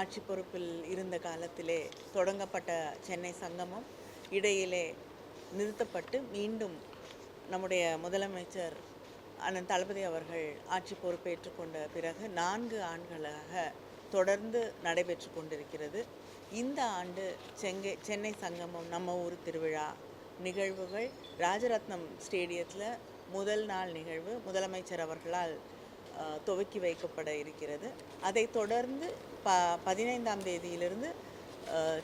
ஆட்சி பொறுப்பில் இருந்த காலத்திலே தொடங்கப்பட்ட சென்னை சங்கமம் இடையிலே நிறுத்தப்பட்டு மீண்டும் நம்முடைய முதலமைச்சர் அண்ணன் தளபதி அவர்கள் ஆட்சி பொறுப்பேற்றுக் கொண்ட பிறகு நான்கு ஆண்டுகளாக தொடர்ந்து நடைபெற்று கொண்டிருக்கிறது. இந்த ஆண்டு செங்கை சென்னை சங்கமம் நம்ம ஊர் திருவிழா நிகழ்வுகள் ராஜரத்னம் ஸ்டேடியத்தில் முதல் நாள் நிகழ்வு. முதலமைச்சர் அவர்களால் துவக்கி வைக்கப்பட இருக்கிறது. அதை தொடர்ந்து ப பதினைந்தாம் தேதியிலிருந்து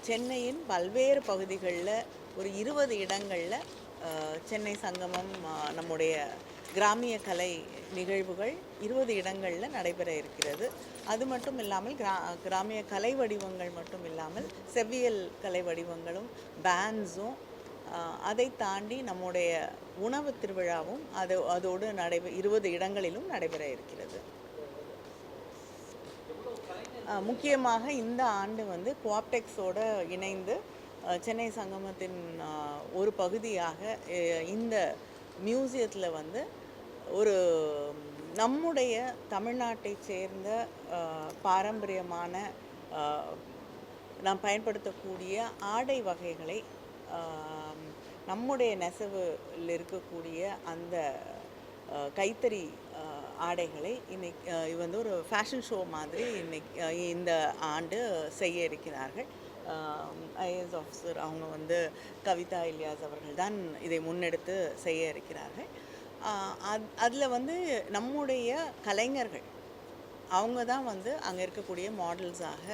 சென்னையின் பல்வேறு பகுதிகளில் ஒரு இருபது இடங்களில் சென்னை சங்கமம் நம்முடைய கிராமிய கலை நிகழ்வுகள் இருபது இடங்களில் நடைபெற இருக்கிறது. அது மட்டும் இல்லாமல் கிரா கிராமிய கலை வடிவங்கள் மட்டும் இல்லாமல் செவ்வியல் கலை வடிவங்களும் பேண்ட்ஸும் அதை தாண்டி நம்முடைய உணவு திருவிழாவும் அது அதோடு நடைபெ இருபது இடங்களிலும் நடைபெற இருக்கிறது. முக்கியமாக இந்த ஆண்டு வந்து குவாப்டெக்ஸோடு இணைந்து சென்னை சங்கமத்தின் ஒரு பகுதியாக இந்த மியூசியத்தில் வந்து ஒரு நம்முடைய தமிழ்நாட்டை சேர்ந்த பாரம்பரியமான நாம் பயன்படுத்தக்கூடிய ஆடை வகைகளை நம்முடைய நெசவில் இருக்கக்கூடிய அந்த கைத்தறி ஆடைகளை இன்னைக்கு இது வந்து ஒரு ஃபேஷன் ஷோ மாதிரி இன்னைக்கு இந்த ஆண்டு செய்ய இருக்கிறார்கள். ஐஏஎஸ் ஆஃபீஸர் அவங்க வந்து கவிதா இலியாஸ் அவர்கள் தான் இதை முன்னெடுத்து செய்ய இருக்கிறார்கள். அதில் வந்து நம்முடைய கலைஞர்கள் அவங்க தான் வந்து அங்கே இருக்கக்கூடிய மாடல்ஸாக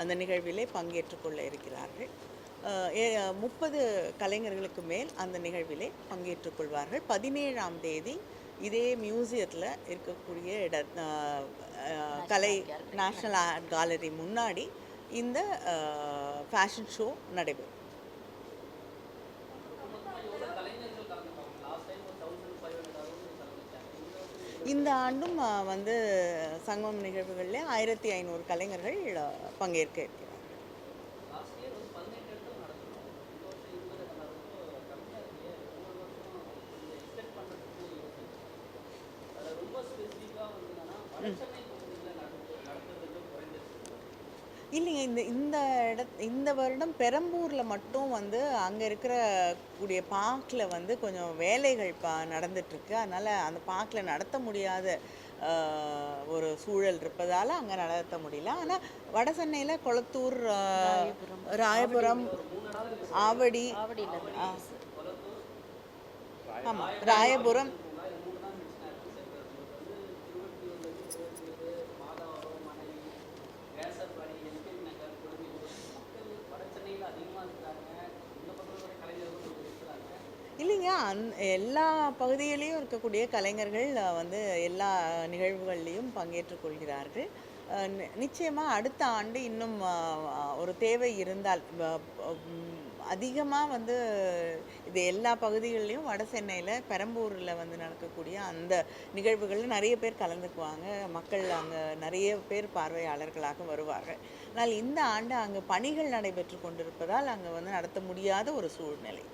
அந்த நிகழ்விலே பங்கேற்றுக்கொள்ள இருக்கிறார்கள். முப்பது கலைஞர்களுக்கு மேல் அந்த நிகழ்விலே பங்கேற்றுக் கொள்வார்கள். பதினேழாம் தேதி இதே மியூசியத்தில் இருக்கக்கூடிய இட கலை நேஷ்னல் ஆர்ட் கேலரி முன்னாடி இந்த ஃபேஷன் ஷோ நடைபெறும். இந்த ஆண்டும் வந்து சங்கமம் நிகழ்வுகளில் ஆயிரத்தி ஐநூறு கலைஞர்கள் பங்கேற்க இருக்கிறார்கள். இல்லைங்க இந்த இந்த இட இந்த வருடம் பெரம்பூரில் மட்டும் வந்து அங்கே இருக்கிற கூடிய பார்க்கில் வந்து கொஞ்சம் வேலைகள் பா நடந்துட்டுருக்கு. அதனால் அந்த பார்க்கில் நடத்த முடியாத ஒரு சூழல் இருப்பதால் அங்கே நடத்த முடியல. ஆனால் வட சென்னையில் கொளத்தூர் ராயபுரம் ஆவடி ஆமாம் ராயபுரம் இல்லைங்க அந் எல்லா பகுதியிலையும் இருக்கக்கூடிய கலைஞர்கள் வந்து எல்லா நிகழ்வுகள்லையும் பங்கேற்றுக் கொள்கிறார்கள். அடுத்த ஆண்டு இன்னும் ஒரு தேவை இருந்தால் அதிகமாக வந்து இது எல்லா பகுதிகளிலையும் வட சென்னையில் பெரம்பூரில் வந்து நடக்கக்கூடிய அந்த நிகழ்வுகளில் நிறைய பேர் கலந்துக்குவாங்க. மக்கள் அங்கே நிறைய பேர் பார்வையாளர்களாக வருவார்கள். ஆனால் இந்த ஆண்டு அங்கே பணிகள் நடைபெற்று கொண்டிருப்பதால் அங்கே வந்து நடத்த முடியாத ஒரு சூழ்நிலை.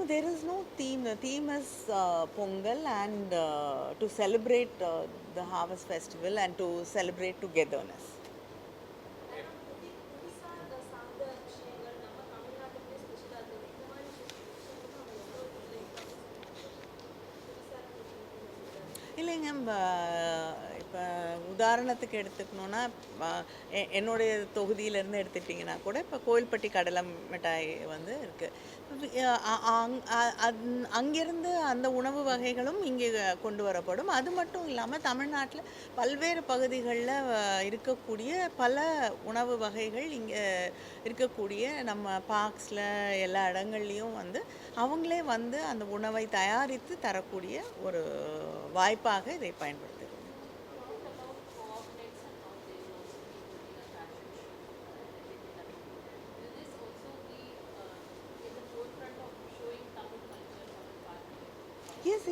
No, there is no theme. The theme is uh, Pongal and uh, to celebrate uh, the harvest festival and to celebrate togetherness. இல்லைங்க இப்போ உதாரணத்துக்கு எடுத்துக்கணுன்னா எ- என்னுடைய தொகுதியிலேருந்து எடுத்துட்டிங்கன்னா கூட இப்போ கோயில்பட்டி கடலை மிட்டாய் வந்து இருக்குது அங்கேருந்து அந்த உணவு வகைகளும் இங்கே கொண்டு வரப்படும். அது மட்டும் இல்லாமல் தமிழ்நாட்டில் பல்வேறு பகுதிகளில் இருக்கக்கூடிய பல உணவு வகைகள் இங்கே இருக்கக்கூடிய நம்ம பார்க்ஸில் எல்லா இடங்கள்லையும் வந்து அவங்களே வந்து அந்த உணவை தயாரித்து தரக்கூடிய ஒரு வாய்ப்பாக இதை பயன்படுத்தும்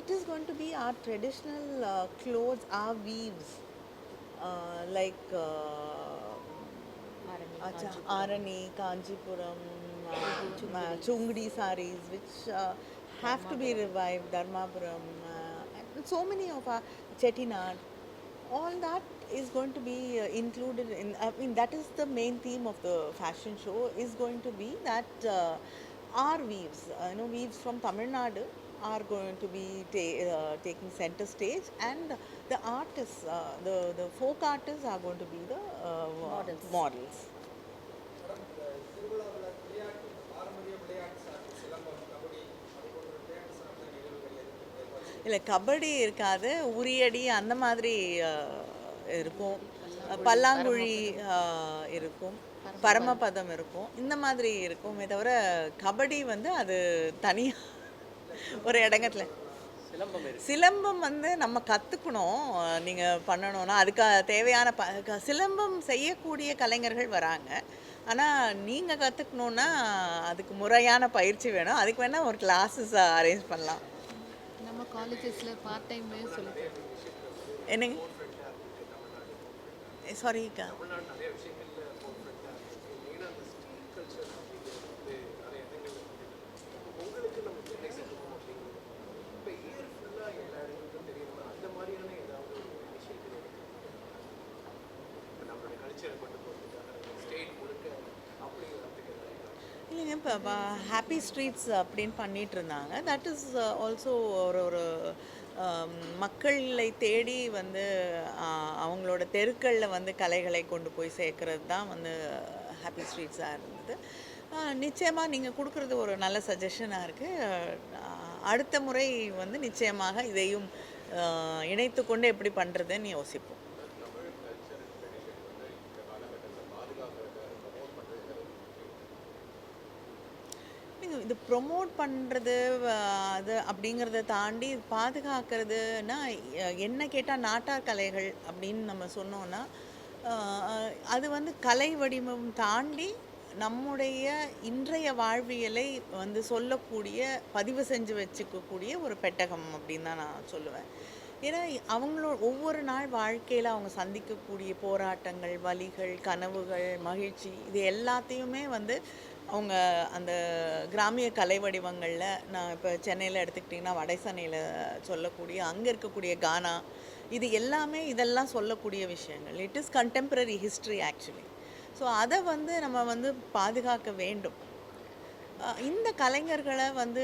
Is going to be our traditional uh, clothes, our weaves, uh, like uh, Acha, Arani, Kanjipuram, uh, uh, Chungdi saris, which uh, have to be revived, Dharmapuram. Uh, so many of our Chettinad, all that is going to be uh, included in i mean that is the main theme of the fashion show is going to be that uh, our weaves uh, you know weaves from tamil nadu are going to be ta- uh, taking center stage and the artists uh, the the folk artists are going to be the uh, Models. models. இல்லை கபடி இருக்காது உரியடி அந்த மாதிரி இருக்கும். பல்லாங்குழி இருக்கும். பரமபதம். இருக்கும். இந்த மாதிரி இருக்குமே தவிர கபடி வந்து அது தனியாக ஒரு இடங்கத்துல சிலம்பம் வந்து நம்ம கற்றுக்கணும் நீங்கள் பண்ணணும்னா அதுக்கு தேவையான ப க- சிலம்பம் செய்யக்கூடிய கலைஞர்கள் வராங்க. ஆனால் நீங்கள் கற்றுக்கணுன்னா அதுக்கு முறையான பயிற்சி வேணும். அதுக்கு வேணால் ஒரு கிளாஸஸ் அரேஞ்ச் பண்ணலாம். நம்ம காலேஜஸ்ல பார்ட் டைம் சொல்லி. என்னங்க? சாரிக்கா தமிழ்நாடு நிறைய விஷயங்கள்ல பர்ஃபெக்டாக இருக்குது மெயினாக அந்த ஸ்ட்ரீட் கல்ச்சர் அப்படிங்கிறது வந்து நிறைய இடங்கள்ல இருக்குது உங்களுக்கு நம்ம சென்னை சங்கமம் அப்படிங்கிறது இப்போ இயர் ஃபுல்லாக எல்லா இடங்களுக்கும் தெரியணுமா அந்த மாதிரியான ஏதாவது ஒரு இனிஷியேட்டிவ் இப்போ நம்மளோட கல்ச்சரை கொண்டு போகிறதுக்காக ஸ்டேட் முழுக்க அப்படி வரதுக்கு ஏதாவது இல்லைங்க இப்போ Uh, ஹாப்பி ஸ்ட்ரீட்ஸ் அப்படின்னு பண்ணிட்டு இருந்தாங்க. தட் இஸ் ஆல்சோ ஒரு ஒரு um, மக்களை தேடி வந்து uh, அவங்களோட தெருக்களில் வந்து கலைகளை கொண்டு போய் சேர்க்கறது தான் வந்து uh, ஹாப்பி ஸ்ட்ரீட்ஸாக இருந்தது. நிச்சயமாக நீங்கள் கொடுக்குறது ஒரு நல்ல சஜஷனாக இருக்குது அடுத்த முறை வந்து நிச்சயமாக இதையும் இணைத்து கொண்டு எப்படி பண்ணுறதுன்னு யோசிப்போம். இது ப்ரொமோட் பண்ணுறது அது அப்படிங்கிறத தாண்டி பாதுகாக்கிறதுனா என்ன கேட்டால் நாட்டார் கலைகள் அப்படின்னு நம்ம சொன்னோன்னா அது வந்து கலை வடிவம் தாண்டி நம்முடைய இன்றைய வாழ்வியலை வந்து சொல்லக்கூடிய பதிவு செஞ்சு வச்சுக்கக்கூடிய ஒரு பெட்டகம் அப்படின்னு தான் நான் சொல்லுவேன். ஏன்னா அவங்களோட ஒவ்வொரு நாள் வாழ்க்கையில் அவங்க சந்திக்கக்கூடிய போராட்டங்கள் வலிகள் கனவுகள் மகிழ்ச்சி இது எல்லாத்தையுமே வந்து அவங்க அந்த கிராமிய கலை வடிவங்களில் நான் இப்போ சென்னையில் எடுத்துக்கிட்டிங்கன்னா வடசென்னையில் சொல்லக்கூடிய அங்கே இருக்கக்கூடிய கானா இது எல்லாமே இதெல்லாம் சொல்லக்கூடிய விஷயங்கள். It is contemporary history actually so அதை வந்து நம்ம வந்து பாதுகாக்க வேண்டும். இந்த கலைஞர்களை வந்து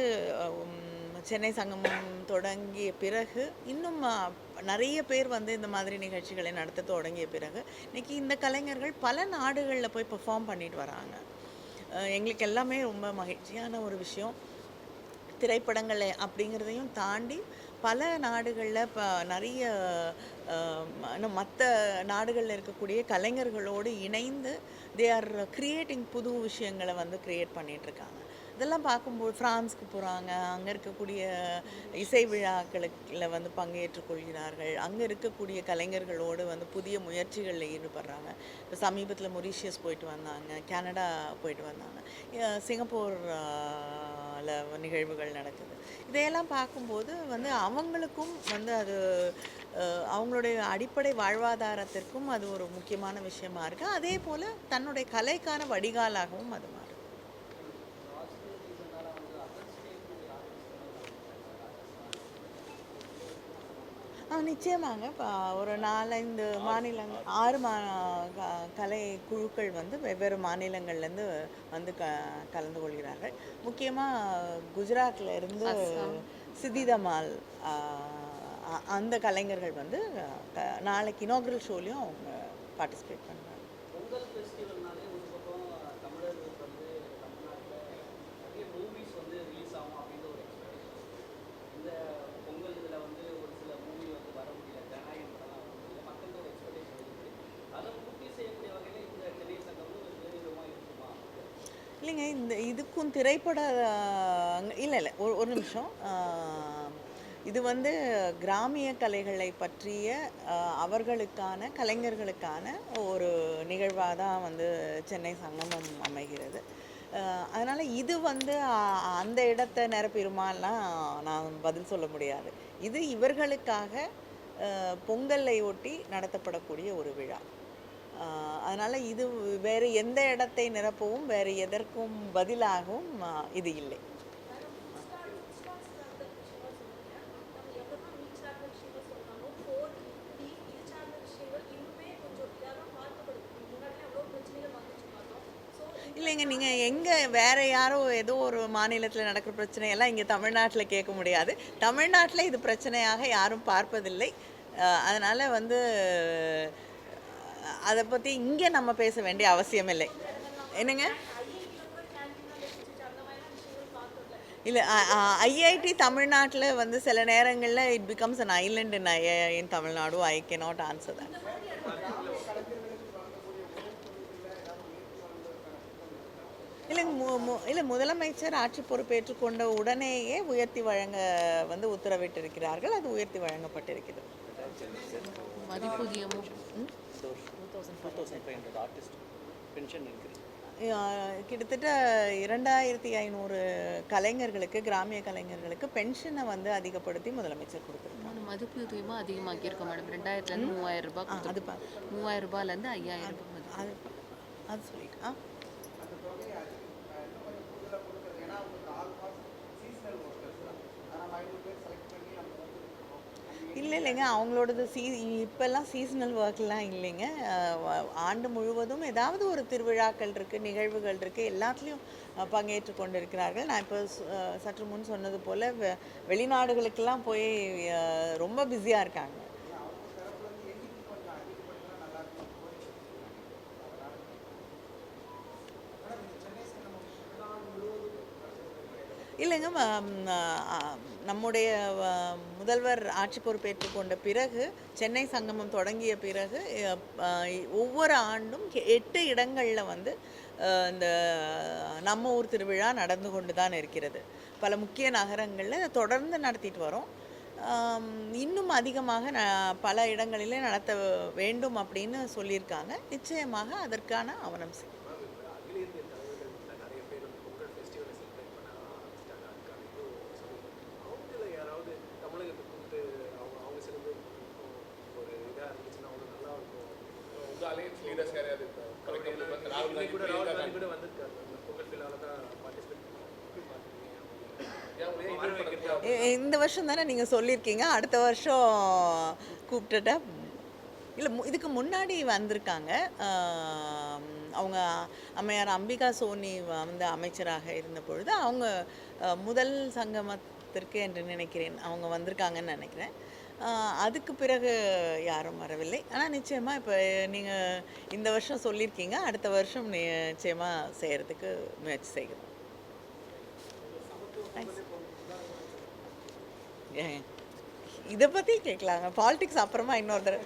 சென்னை சங்கமம் தொடங்கிய பிறகு இன்னும் நிறைய பேர் வந்து இந்த மாதிரி நிகழ்ச்சிகளை நடத்த தொடங்கிய பிறகு இன்னைக்கு இந்த கலைஞர்கள் பல நாடுகளில் போய் பெர்ஃபார்ம் பண்ணிட்டு வராங்க. எங்களுக்கு எல்லாமே ரொம்ப மகிழ்ச்சியான ஒரு விஷயம். திரைப்படங்களை அப்படிங்கிறதையும் தாண்டி பல நாடுகளில் இப்போ நிறைய மற்ற நாடுகளில் இருக்கக்கூடிய கலைஞர்களோடு இணைந்து தே ஆர் கிரியேட்டிங் புது விஷயங்களை வந்து கிரியேட் பண்ணிகிட்ருக்காங்க இதெல்லாம் பார்க்கும்போது ஃப்ரான்ஸ்க்கு போகிறாங்க அங்கே இருக்கக்கூடிய இசை விழாக்களில் வந்து பங்கேற்றுக்கொள்கிறார்கள் அங்கே இருக்கக்கூடிய கலைஞர்களோடு வந்து புதிய முயற்சிகளில் ஈடுபடுறாங்க. இப்போ சமீபத்தில் மொரீஷியஸ் போயிட்டு வந்தாங்க. கனடா போயிட்டு வந்தாங்க. சிங்கப்பூரில் சிங்கப்பூர் நிகழ்வுகள் நடக்குது. இதையெல்லாம் பார்க்கும்போது வந்து அவங்களுக்கும் வந்து அது அவங்களுடைய அடிப்படை வாழ்வாதாரத்திற்கும் அது ஒரு முக்கியமான விஷயமா இருக்குது அதே போல் தன்னுடைய கலைக்கான வடிகாலாகவும் அது மாறும் ஆ நிச்சயமாங்க. இப்போ ஒரு நாலஞ்சு மாநிலங்கள் ஆறு மா கலை குழுக்கள் வந்து வெவ்வேறு மாநிலங்கள்லேருந்து வந்து க கலந்து கொள்கிறார்கள். முக்கியமாக குஜராத்தில் இருந்து அ- அந்த கலைஞர்கள் வந்து நாளைக்கு இனாக்ரல் ஷோலையும் அவங்க பார்ட்டிசிபேட் பண்ணுறாங்க பொங்கல் ஃபெஸ்டிவல்னாலே ஒரு பக்கம் தமிழர்களுக்கு வந்து தமிழ்நாட்டில் நிறைய மூவிஸ் வந்து ரிலீஸ் ஆகும் அப்படின்ற ஒரு எக்ஸ்பெக்டேஷன் இந்த பொங்கல் இதில் வந்து ஒரு சில மூவி வந்து வர முடியல ஜனநாயகம் படம்லாம் வர முடியல மக்களுக்கு ஒரு எக்ஸ்பெக்டேஷன் இருக்குது அதை பூர்த்தி செய்யக்கூடிய வகையில் இந்த சென்னை சங்கமும் ஒரு பெருவிதமாக இருக்குமா இல்லைங்க இந்த இதுக்கும் திரைப்பட இல்லை இல்லை ஒரு ஒரு நிமிஷம். இது வந்து கிராமிய கலைகளை பற்றிய அவர்களுக்கான கலைஞர்களுக்கான ஒரு நிகழ்வாக தான் வந்து சென்னை சங்கமம் அமைகிறது. அதனால் இது வந்து அந்த இடத்தை நிரப்பிடுமாலாம் நான் பதில் சொல்ல முடியாது. இது இவர்களுக்காக பொங்கலை ஒட்டி நடத்தப்படக்கூடிய ஒரு விழா. அதனால் இது வேறு எந்த இடத்தை நிரப்பவும் வேறு எதற்கும் பதிலாகவும் இது இல்லை. இல்லைங்க நீங்கள் எங்கே வேறு யாரோ ஏதோ ஒரு மாநிலத்தில் நடக்கிற பிரச்சனையெல்லாம் இங்கே தமிழ்நாட்டில் கேட்க முடியாது. தமிழ்நாட்டில் இது பிரச்சனையாக யாரும் பார்ப்பதில்லை. அதனால் வந்து அதை பற்றி இங்கே நம்ம பேச வேண்டிய அவசியம் இல்லை. என்னங்க? இல்லை ஐஐடி தமிழ்நாட்டில் வந்து சில நேரங்களில் it becomes an island in in Tamil Nadu. I can not answer that இல்லைங்க இல்லை முதலமைச்சர் ஆட்சி பொறுப்பேற்றுக் கொண்ட உடனேயே உயர்த்தி வழங்க வந்து உத்தரவிட்டிருக்கிறார்கள். அது உயர்த்தி வழங்கப்பட்டிருக்கிறது. மதிப்பூதியமும். Two thousand five hundred artist pension கிட்டத்தட்ட இரண்டாயிரத்தி ஐநூறு கலைஞர்களுக்கு கிராமிய கலைஞர்களுக்கு பென்ஷனை வந்து அதிகப்படுத்தி முதலமைச்சர் கொடுத்துருக்காங்க மூணு மதிப்பூதியமும் அதிகமாக்கியிருக்கோம் மேடம் ரெண்டாயிரத்துலேருந்து மூவாயிரம் ரூபாய் அது மூவாயிரம் ரூபாயிலேருந்து ஐயாயிரம் ரூபாய் மதிப்பு. அது அது சொல்லிட்டு ஆ. இல்லை இல்லைங்க அவங்களோடது சீ இப்போல்லாம் சீசனல் ஒர்க்லாம் இல்லைங்க. ஆண்டு முழுவதும் ஏதாவது ஒரு திருவிழாக்கள் இருக்குது நிகழ்வுகள் இருக்குது எல்லாத்துலேயும் அஹ், பங்கேற்று கொண்டிருக்கிறார்கள். நான் இப்போ சற்று முன் சொன்னது போல் வெ- வெளிநாடுகளுக்கெல்லாம் போய் ரொம்ப பிஸியாக இருக்காங்க. இல்லைங்க நம்முடைய முதல்வர் ஆட்சி பொறுப்பேற்று கொண்ட பிறகு சென்னை சங்கமம் தொடங்கிய பிறகு ஒவ்வொரு ஆண்டும் எட்டு இடங்களில் வந்து இந்த நம்ம ஊர் திருவிழா நடந்து கொண்டு தான் இருக்கிறது. பல முக்கிய நகரங்களில் இதை தொடர்ந்து நடத்திட்டு வரோம். இன்னும் அதிகமாக ந பல இடங்களிலே நடத்த வேண்டும் அப்படின்னு சொல்லியிருக்காங்க. நிச்சயமாக அதற்கான அவனம் செய்யும் இந்த வருஷம் தானே நீங்கள் சொல்லியிருக்கீங்க. அடுத்த வருஷம் கூப்பிட்டுட்டா இல்லை இதுக்கு முன்னாடி வந்திருக்காங்க. அவங்க அம்மையார் அம்பிகா சோனி வந்து அமைச்சராக இருந்த பொழுது அவங்க முதல் சங்கமத்திற்கு என்று நினைக்கிறேன் அவங்க வந்திருக்காங்கன்னு நினைக்கிறேன். அதுக்கு பிறகு யாரும் வரவில்லை. ஆனால் நிச்சயமாக இப்போ நீங்கள் இந்த வருஷம் சொல்லியிருக்கீங்க. அடுத்த வருஷம் நிச்சயமாக செய்கிறதுக்கு முயற்சி செய்கிறோம். இதை பற்றி கேட்கலாங்க பாலிடிக்ஸ் அப்புறமா இன்னொரு தடவை.